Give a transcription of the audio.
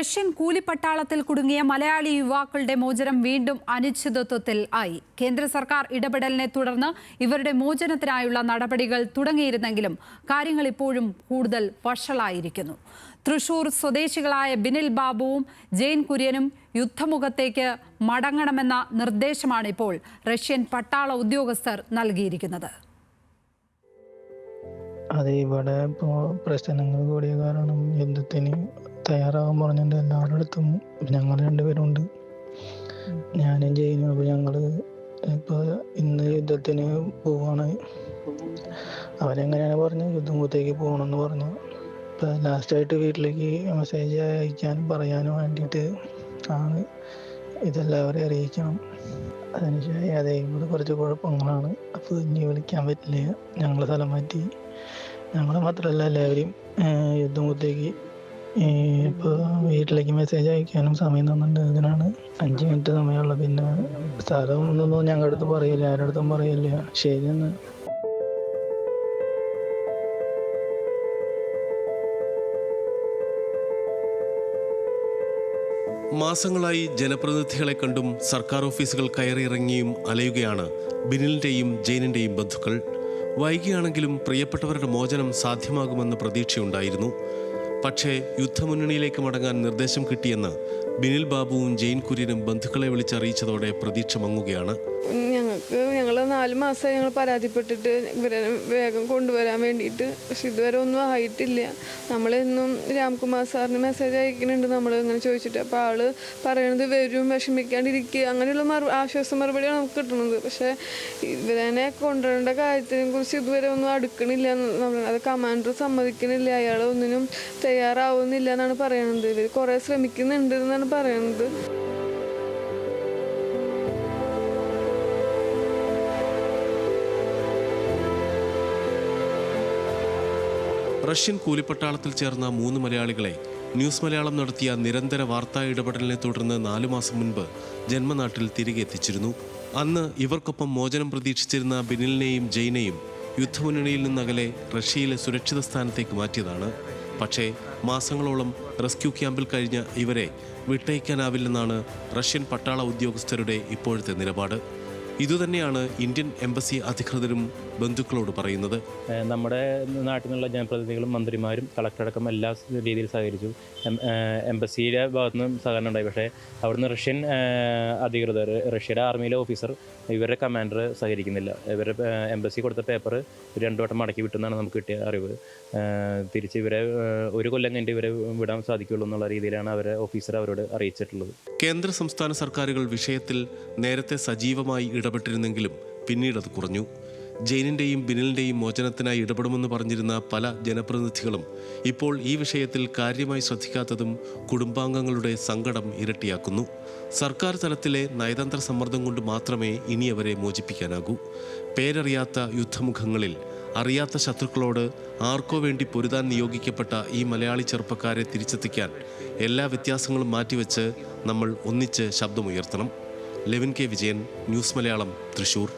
Russian കൂലിപ്പട്ടാളത്തിൽ കുടുങ്ങിയ മലയാളി യുവാക്കളുടെ മോചനം വീണ്ടും അനിശ്ചിതത്വത്തിൽ ആയി. കേന്ദ്ര സർക്കാർ ഇടപെടലിനെ തുടർന്ന് ഇവരുടെ മോചനത്തിനായുള്ള നടപടികൾ തുടങ്ങിയിരുന്നെങ്കിലും കാര്യങ്ങൾ ഇപ്പോഴും കൂടുതൽ വഷളായിരിക്കുന്നു. തൃശൂർ സ്വദേശികളായ ബിനിൽ ബാബുവും ജെയിൻ കുര്യനും യുദ്ധമുഖത്തേക്ക് മടങ്ങണമെന്ന നിർദ്ദേശമാണ് ഇപ്പോൾ റഷ്യൻ പട്ടാള ഉദ്യോഗസ്ഥർ നൽകിയിരിക്കുന്നത്. അത് ഇവിടെ ഇപ്പോൾ പ്രശ്നങ്ങൾ കൂടിയ കാരണം യുദ്ധത്തിന് തയ്യാറാകാൻ പറഞ്ഞിട്ട് എല്ലാവരുടെ അടുത്തും ഞങ്ങൾ രണ്ടുപേരും ഉണ്ട് ഞാനും ചെയ്യുന്നു അപ്പോൾ ഞങ്ങൾ ഇപ്പോൾ ഇന്ന് യുദ്ധത്തിന് പോവാണ്. അവരെങ്ങനെയാണ് പറഞ്ഞു? യുദ്ധമുഖത്തേക്ക് പോകണമെന്ന് പറഞ്ഞു. ഇപ്പോൾ ലാസ്റ്റായിട്ട് വീട്ടിലേക്ക് മെസ്സേജ് അയക്കാനും പറയാനും വേണ്ടിയിട്ട് ആണ്. ഇതെല്ലാവരെയും അറിയിക്കണം. അതിനുശേഷം അതെ ഇവിടെ കുറച്ച് കുഴപ്പങ്ങളാണ്. അപ്പോൾ ഇനി വിളിക്കാൻ പറ്റില്ല. ഞങ്ങൾ സ്ഥലം മാറ്റി. ഞങ്ങൾ മാത്രമല്ല എല്ലാവരെയും ഏഹ് യുദ്ധമുഖത്തേക്ക് ഇപ്പോൾ വീട്ടിലേക്ക് മെസ്സേജ് അയക്കാനും സമയം തന്നിട്ടുണ്ട്. അതിനാണ് അഞ്ച് മിനിറ്റ് സമയമുള്ള. പിന്നെ സ്ഥലം ഒന്നും ഞങ്ങളുടെ അടുത്ത് പറയില്ല. ആരുടെ അടുത്തും പറയില്ല. ശരിയെന്ന്. മാസങ്ങളായി ജനപ്രതിനിധികളെ കണ്ടും സർക്കാർ ഓഫീസുകൾ കയറിയിറങ്ങിയും അലയുകയാണ് ബിനിലിന്റെയും ജെയിനിന്റെയും ബന്ധുക്കൾ. വൈകിയാണെങ്കിലും പ്രിയപ്പെട്ടവരുടെ മോചനം സാധ്യമാകുമെന്ന പ്രതീക്ഷയുണ്ടായിരുന്നു. പക്ഷേ യുദ്ധമുന്നണിയിലേക്ക് മടങ്ങാൻ നിർദ്ദേശം കിട്ടിയെന്ന് ബിനിൽ ബാബുവും ജെയിൻ കുര്യനും ബന്ധുക്കളെ വിളിച്ചറിയിച്ചതോടെ പ്രതീക്ഷ മങ്ങുകയാണ്. നാല് മാസമായി ഞങ്ങൾ പരാതിപ്പെട്ടിട്ട് ഇവരെ വേഗം കൊണ്ടുവരാൻ വേണ്ടിയിട്ട്. പക്ഷെ ഇതുവരെ ഒന്നും ആയിട്ടില്ല. നമ്മളെന്നും രാംകുമാർ സാറിന് മെസ്സേജ് അയക്കുന്നുണ്ട്. നമ്മൾ ഇങ്ങനെ ചോദിച്ചിട്ട് അപ്പോൾ ആൾ പറയണത് വരും വിഷമിക്കാണ്ടിരിക്കുക. അങ്ങനെയുള്ള മറു ആശ്വാസ മറുപടിയാണ് നമുക്ക് കിട്ടുന്നത്. പക്ഷേ ഇവരനെ കൊണ്ടുവരേണ്ട കാര്യത്തിനെ കുറിച്ച് ഇതുവരെ ഒന്നും അടുക്കണില്ല. നമ്മൾ അത് കമാൻഡർ സമ്മതിക്കണില്ല. അയാൾ ഒന്നിനും തയ്യാറാവുന്നില്ല എന്നാണ് പറയണത്. ഇവർ കുറേ ശ്രമിക്കുന്നുണ്ട് എന്നാണ് പറയണത്. റഷ്യൻ കൂലിപ്പട്ടാളത്തിൽ ചേർന്ന മൂന്ന് മലയാളികളെ ന്യൂസ് മലയാളം നടത്തിയ നിരന്തര വാർത്താ ഇടപെടലിനെ തുടർന്ന് നാലു മാസം മുൻപ് ജന്മനാട്ടിൽ തിരികെ എത്തിച്ചിരുന്നു. അന്ന് ഇവർക്കൊപ്പം മോചനം പ്രതീക്ഷിച്ചിരുന്ന ബിനിലിനെയും ജെയ്നെയും യുദ്ധമുന്നണിയിൽ നിന്നകലെ റഷ്യയിലെ സുരക്ഷിത സ്ഥാനത്തേക്ക് മാറ്റിയതാണ്. പക്ഷേ മാസങ്ങളോളം റെസ്ക്യൂ ക്യാമ്പിൽ കഴിഞ്ഞ ഇവരെ വിട്ടയക്കാനാവില്ലെന്നാണ് റഷ്യൻ പട്ടാള ഉദ്യോഗസ്ഥരുടെ ഇപ്പോഴത്തെ നിലപാട്. ഇതുതന്നെയാണ് ഇന്ത്യൻ എംബസി അധികൃതരും ബന്ധുക്കളോട് പറയുന്നത്. നമ്മുടെ നാട്ടിൽ നിന്നുള്ള ജനപ്രതിനിധികളും മന്ത്രിമാരും കളക്ടറടക്കം എല്ലാ രീതിയിൽ സഹകരിച്ചു. എംബസിയുടെ ഭാഗത്തു നിന്നും സഹകരണം ഉണ്ടായി. പക്ഷേ അവിടുന്ന് റഷ്യൻ അധികൃതർ റഷ്യയുടെ ആർമിയിലെ ഓഫീസർ ഇവരുടെ കമാൻഡർ സഹകരിക്കുന്നില്ല. ഇവരുടെ എംബസി കൊടുത്ത പേപ്പർ രണ്ടു വട്ടം മടക്കി വിട്ടെന്നാണ് നമുക്ക് കിട്ടിയ അറിവ്. തിരിച്ച് ഇവരെ ഒരു കൊല്ലം കഴിഞ്ഞിട്ട് ഇവരെ വിടാൻ സാധിക്കുള്ളൂ എന്നുള്ള രീതിയിലാണ് അവരെ ഓഫീസർ അവരോട് അറിയിച്ചിട്ടുള്ളത്. കേന്ദ്ര സംസ്ഥാന സർക്കാരുകൾ വിഷയത്തിൽ നേരത്തെ സജീവമായി ഇടപെട്ടിരുന്നെങ്കിലും പിന്നീട് അത് കുറഞ്ഞു. ജെയിനിന്റെയും ബിനിലിന്റെയും മോചനത്തിനായി ഇടപെടുമെന്ന് പറഞ്ഞിരുന്ന പല ജനപ്രതിനിധികളും ഇപ്പോൾ ഈ വിഷയത്തിൽ കാര്യമായി ശ്രദ്ധിക്കാത്തതും കുടുംബാംഗങ്ങളുടെ സങ്കടം ഇരട്ടിയാക്കുന്നു. സർക്കാർ തലത്തിലെ നയതന്ത്ര സമ്മർദ്ദം കൊണ്ട് മാത്രമേ ഇനി അവരെ മോചിപ്പിക്കാനാകൂ. പേരറിയാത്ത യുദ്ധമുഖങ്ങളിൽ അറിയാത്ത ശത്രുക്കളോട് ആർക്കോ വേണ്ടി പൊരുതാൻ നിയോഗിക്കപ്പെട്ട ഈ മലയാളി ചെറുപ്പക്കാരെ തിരിച്ചെത്തിക്കാൻ എല്ലാ വ്യത്യാസങ്ങളും മാറ്റിവെച്ച് നമ്മൾ ഒന്നിച്ച് ശബ്ദമുയർത്തണം. Levin K Vijayan news Malayalam Thrissur.